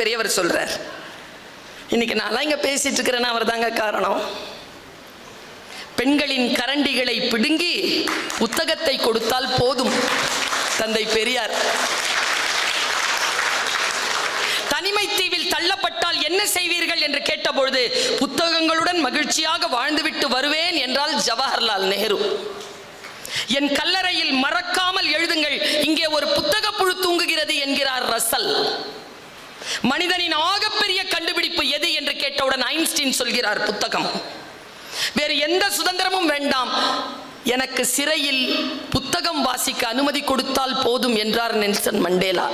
பெரியவர் சொல்கிறார் இன்னைக்கு நான்லாம் இங்கே பேசிட்டு இருக்கிறேன்னா அவர் தாங்க காரணம். பெண்களின் கரண்டிகளை பிடுங்கி புத்தகத்தை கொடுத்தால் போதும் தந்தை பெரியார். தனிமை தீவில் தள்ளப்பட்டால் என்ன செய்வீர்கள் என்று கேட்டபொழுது புத்தகங்களுடன் மகிழ்ச்சியாக வாழ்ந்துவிட்டு வருவேன் என்றால் ஜவஹர்லால் நேரு. என் கல்லறையில் மறக்காமல் எழுதுங்கள் இங்கே ஒரு புத்தக புழு தூங்குகிறது என்கிறார் ரசல். மனிதனின் ஆகப்பெரிய கண்டுபிடிப்பு எது என்று கேட்டவுடன் ஐன்ஸ்டீன் சொல்கிறார் புத்தகம். வேறு எந்த சுதந்திரமும் வேண்டாம். எனக்கு சிறையில் புத்தகம் வாசிக்க அனுமதி கொடுத்தால் போதும் என்றார் நெல்சன் மண்டேலா.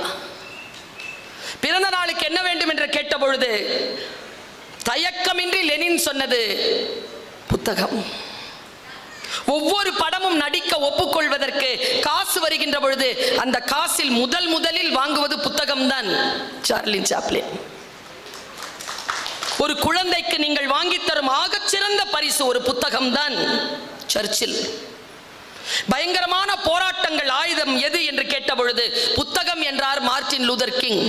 பிறந்த நாளுக்கு என்ன வேண்டும் என்று கேட்டபொழுது தயக்கமின்றி லெனின் சொன்னது புத்தகம். ஒவ்வொரு படமும் நடிக்க ஒப்புக்கொள்வதற்கு காசு வருகின்ற பொழுது அந்த காசில் முதல் முதலில் வாங்குவது புத்தகம் தான் சாப்ளின் ஒரு குழந்தைக்கு நீங்கள் வாங்கித் தரும் ஆகச்சிறந்த பரிசு ஒரு புத்தகம் தான் சர்ச்சில் பயங்கரமான போராட்டங்கள் ஆயுதம் எது என்று கேட்ட பொழுது புத்தகம் என்றார் மார்ட்டின் லூதர் கிங்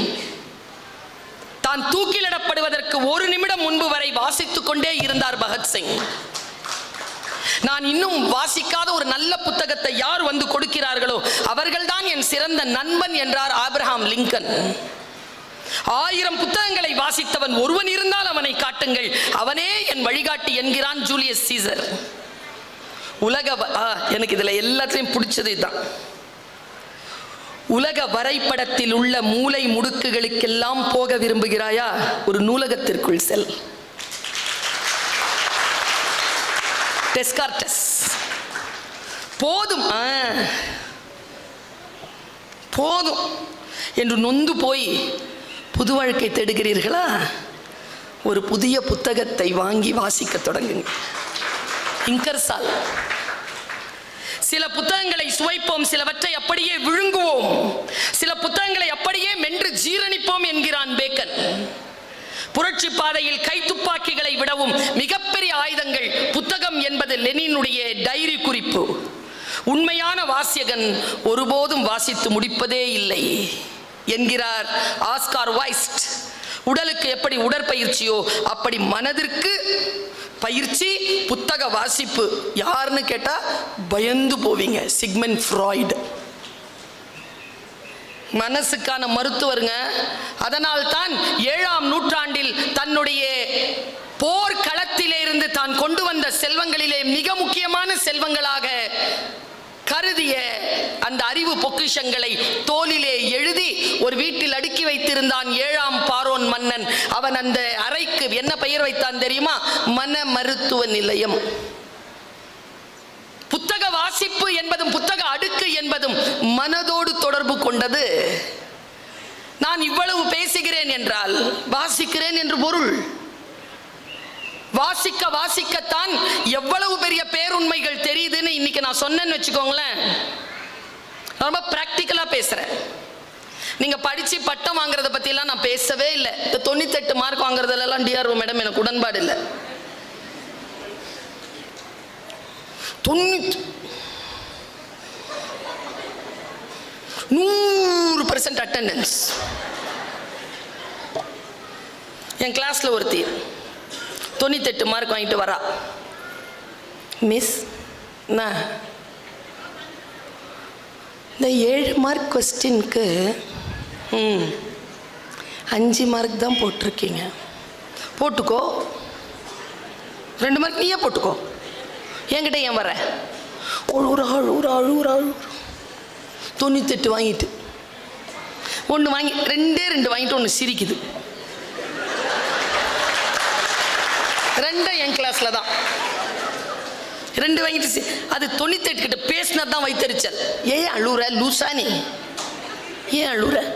தான் தூக்கிலிடப்படுவதற்கு ஒரு நிமிடம் முன்பு வரை வாசித்துக் கொண்டே இருந்தார் பகத்சிங். நான் இன்னும் வாசிக்காத ஒரு நல்ல புத்தகத்தை யார் வந்து கொடுக்கிறார்களோ அவர்கள்தான் என் சிறந்த நண்பன் என்றார் ஆப்ரஹாம் லிங்கன். ஆயிரம் புத்தகங்களை வாசித்தவன் ஒருவன் இருந்தால் அவனை காட்டுங்கள். அவனே என் வழிகாட்டி என்கிறான் ஜூலியஸ் சீசர். உலக வ- ஆ, எனக்கு இதுல எல்லாத்தையும் பிடிச்சது இதுதான். உலக வரைபடத்தில் உள்ள மூலை முடுக்குகளுக்கெல்லாம் போக விரும்புகிறாயா? ஒரு நூலகத்திற்குள் செல். டெஸ்கார்டஸ் போதும். போதும். என்று நொந்து போய் புது வாழ்க்கை தேடுகிறீர்களா? ஒரு புதிய புத்தகத்தை வாங்கி வாசிக்க தொடங்குங்க. இங்கர்சால் சில புத்தகங்களை சுவைப்போம். சிலவற்றை அப்படியே விழுங்கும் சில புத்தகங்களை அப்படியே மென்று ஜீரணிப்போம் என்கிறான் பேக்கன் புரட்சி பாதையில் கைத்துப்பாக்கிகளை விடவும் மிகப்பெரிய ஆயுதங்கள். புத்தகம் என்பது லெனினுடைய டைரி குறிப்பு. உண்மையான வாசியகன் ஒருபோதும் வாசித்து முடிப்பதே இல்லை என்கிறார் ஆஸ்கார் வைஸ்ட். உடலுக்கு எப்படி உடற்பயிற்சியோ அப்படி மனதிற்கு பயிற்சி புத்தக வாசிப்பு. யாருன்னு கேட்டால் பயந்து போவீங்க சிக்மெண்ட் ஃப்ராய்டு. மனசுக்கான மருத்துவருங்க. அதனால் தான் ஏழாம் நூற்றாண்டில் தன்னுடைய போர்க்களத்திலே இருந்து தான் கொண்டு வந்த செல்வங்களிலே மிக முக்கியமான செல்வங்களாக கருதிய அந்த அறிவு பொக்கிஷங்களை தோலிலே எழுதி ஒரு வீட்டில் அடுக்கி வைத்திருந்தான் ஏழாம் பாரோன் மன்னன். அவன் அந்த அறைக்கு என்ன பெயர் வைத்தான் தெரியுமா? மன மருத்துவ நிலையம். புத்தக வாசிப்பு என்பதும் புத்தக அடுக்கு என்பதும் மனதோ கொண்டது. நான் இவ்வளவு பேசுகிறேன் என்றால் வாசிக்கிறேன் என்று பொருள். வாசிக்க வாசிக்கத்தான் எவ்வளவு பெரிய பேருண்மைகள் தெரியுதுன்னு இன்னைக்கு நான் சொன்னேன்னு வச்சுக்கோங்களேன். ரொம்ப பிராக்டிக்கலா பேசுகிறேன் நீங்க படிச்சு பட்டம் வாங்குறத பற்றிலாம் நான் பேசவே இல்லை. இந்த தொண்ணூத்தெட்டு மார்க் வாங்குறதுலலாம் டிஆர்ஓ மேடம் எனக்கு உடன்பாடு இல்லை. தொண்ணூத்தி நூறு பர்சன்ட் அட்டண்டன்ஸ் என் கிளாஸில் ஒருத்தி தொண்ணூத்தெட்டு மார்க் வாங்கிட்டு வரா. மிஸ் நான் இந்த ஏழு மார்க் கொஸ்டினுக்கு ம் அஞ்சு மார்க் தான் போட்டிருக்கீங்க. போட்டுக்கோ. ரெண்டு மார்க் நீயே போட்டுக்கோ. என்கிட்ட ஏன் வர ஒரு ஆள் ஒரு ஆள் ஒரு ஆள். தொண்ணூத்தெட்டு வாங்கிட்டு. ஒன்று வாங்கி ரெண்டே ரெண்டு வாங்கிட்டு ஒன்று சிரிக்குது. ரெண்டும் என் கிளாஸில் தான். ரெண்டு வாங்கிட்டு சி- அது தொண்ணூத்தெட்டு கிட்ட பேசினது தான் வைத்தறிச்சல். ஏன் அழுற லூசா நீ. ஏன் அழுற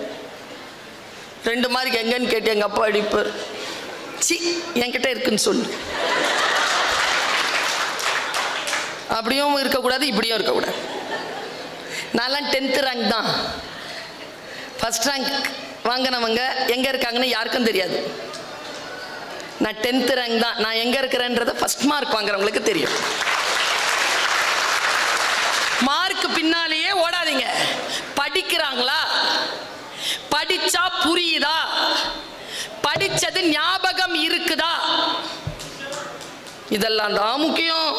ரெண்டு மார்க் எங்கன்னு கேட்டு எங்கள் அப்பா அடிப்பார். சி என்கிட்ட இருக்குன்னு சொல்லு. அப்படியும் இருக்கக்கூடாது இப்படியும் இருக்கக்கூடாது. நான்லாம் டென்த்து ரேங்க் தான். ஃபஸ்ட் ரேங்க் வாங்கினவங்க எங்கே இருக்காங்கன்னு யாருக்கும் தெரியாது. நான் டென்த்து ரேங்க் தான். நான் எங்கே இருக்கிறேன்றத ஃபஸ்ட் மார்க் வாங்குறவங்களுக்கு தெரியும். மார்க் பின்னாலேயே ஓடாதீங்க. படிக்கிறாங்களா? படிச்சா புரியுதா? படிச்சது ஞாபகம் இருக்குதா? இதெல்லாம் தான் முக்கியம்.